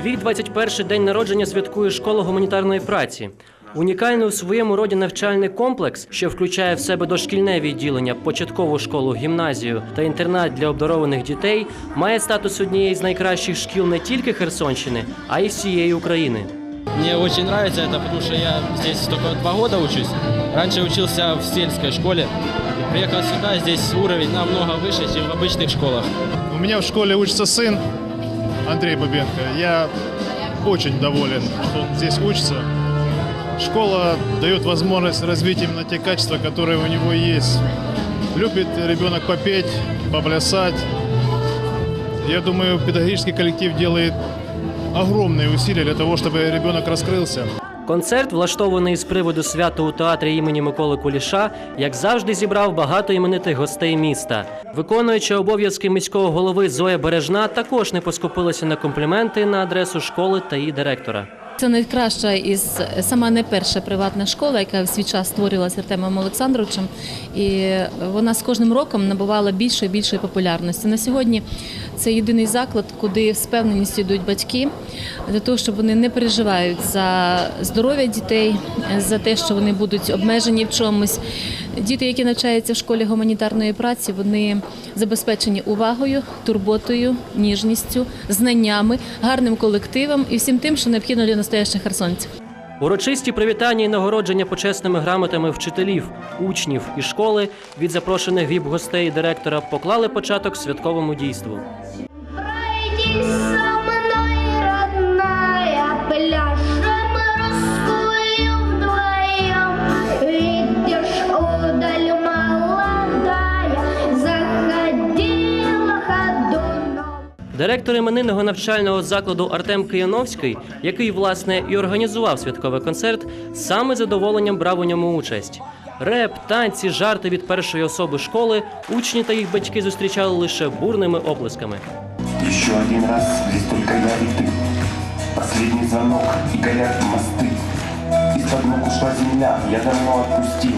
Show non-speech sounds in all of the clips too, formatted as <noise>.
21-й день народження святкує школа гуманітарної праці. Унікальний у своєму роді навчальний комплекс, що включає в себе дошкільне відділення, початкову школу, гімназію та інтернат для обдарованих дітей, має статус однієї з найкращих шкіл не тільки Херсонщини, а й всієї України. Мне очень нравится это, потому что я здесь только два года учусь. Раньше учился в сельской школе. Приехал сюда, здесь уровень намного выше, чем в обычных школах. У меня в школе учится сын Андрей Бабенко. Я очень доволен, что он здесь учится. Школа дает возможность развить именно те качества, которые у него есть. Любит ребенок попеть, поплясать. Я думаю, педагогический коллектив делает огромные усилия для того, чтобы ребенок раскрылся. Концерт, влаштований з приводу свята у театрі імені Миколи Куліша, як завжди зібрав багато іменитих гостей міста. Виконуючи обов'язки міського голови Зоя Бережна, також не поскупилася на компліменти на адресу школи та її директора. Це найкраща із сама не перша приватна школа, яка в свій час створювалася Артемом Олександровичем, і вона з кожним роком набувала більшої і більшої популярності. На сьогодні це єдиний заклад, куди з певненістю йдуть батьки для того, щоб вони не переживають за здоров'я дітей, за те, що вони будуть обмежені в чомусь. Діти, які навчаються в школі гуманітарної праці, вони забезпечені увагою, турботою, ніжністю, знаннями, гарним колективом і всім тим, що необхідно для настоящих херсонців. Урочисті привітання і нагородження почесними грамотами вчителів, учнів і школи від запрошених віп-гостей і директора поклали початок святковому дійству. Директор іменинного навчального закладу Артем Кияновський, який власне і організував святковий концерт, саме задоволенням брав у ньому участь. Реп, танці, жарти від першої особи школи учні та їх батьки зустрічали лише бурними оплесками. Еще один раз, здесь только я и ты. Последний звонок и горят мосты. Из-под ног ушла земля, я давно отпустил.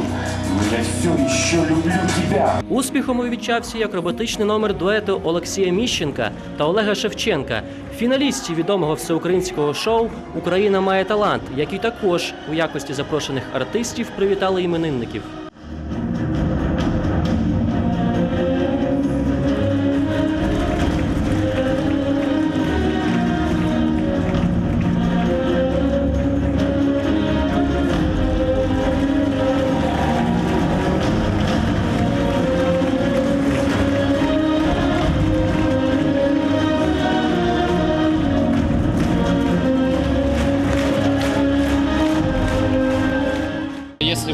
Я все еще люблю тебя. Успіхом увічався як роботичний номер дуету Олексія Міщенка та Олега Шевченка, фіналістів відомого всеукраїнського шоу Україна має талант, які також у якості запрошених артистів привітали іменинників.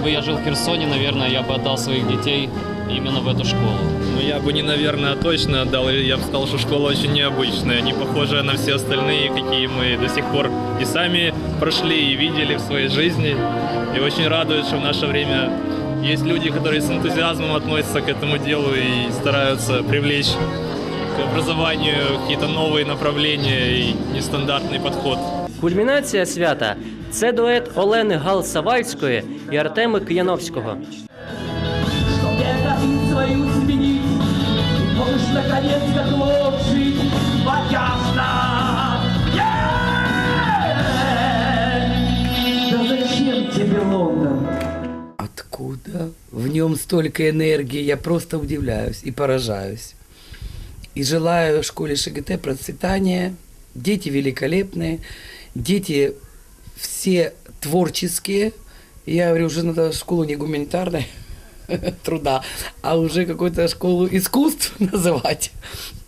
Бы я жил в Херсоне, наверное, я бы отдал своих детей именно в эту школу. Ну, я бы не, наверное, точно отдал. Я бы сказал, что школа очень необычная, не похожая на все остальные, какие мы до сих пор и сами прошли, и видели в своей жизни. И очень радует, что в наше время есть люди, которые с энтузиазмом относятся к этому делу и стараются привлечь к образованию какие-то новые направления и нестандартный подход. Кульмінація свята це дует Олени Гал-Савальської і Артема Кияновського. Это и свою сменить Можешь наконец как мог жить Вальяжно Да зачем тебе Лондон? Откуда в нем столько энергии? Я просто удивляюсь и поражаюсь. И желаю школе ШГТ процветания. Дети великолепные, дети все творческие. Я говорю, уже надо школу не гуманитарной <laughs> труда, а уже какую-то школу искусств <laughs> называть.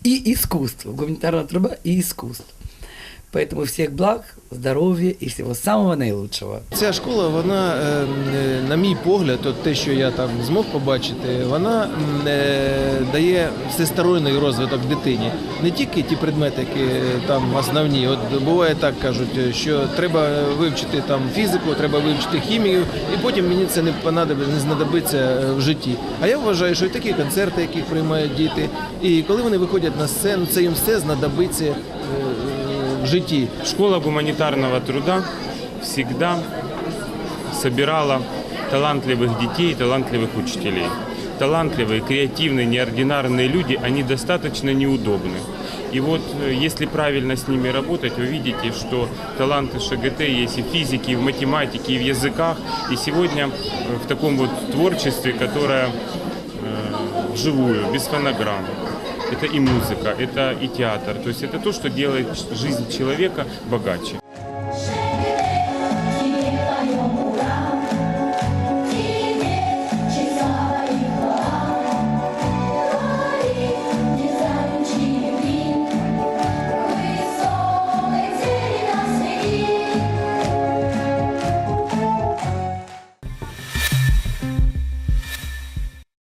И искусство. Гуманитарная труба и искусство. Поэтому всех благ, здоровья и всего самого наилучшего. Ця школа, вона, е, е, на мій погляд, от те, що я там змог побачити, вона е, дає всесторонній розвиток дитині. Не тільки ті предмети, які там основні. От буває так кажуть, що треба вивчити там фізику, треба вивчити хімію, і потім мені це не понадобиться, не знадобиться в житті. А я вважаю, що і такі концерти, які приймають діти, і коли вони виходять на сцену, це їм все знадобиться в житті. Школа гуманитарного труда всегда собирала талантливых детей, талантливых учителей. Талантливые, креативные, неординарные люди, они достаточно неудобны. И вот э, если правильно с ними работать, вы видите, что таланты ШГТ есть и в физике, и в математике, и в языках. И сегодня э, в таком вот творчестве, которое э, вживую, без фонограмм. Это и музыка, это и театр. То есть это то, что делает жизнь человека богаче.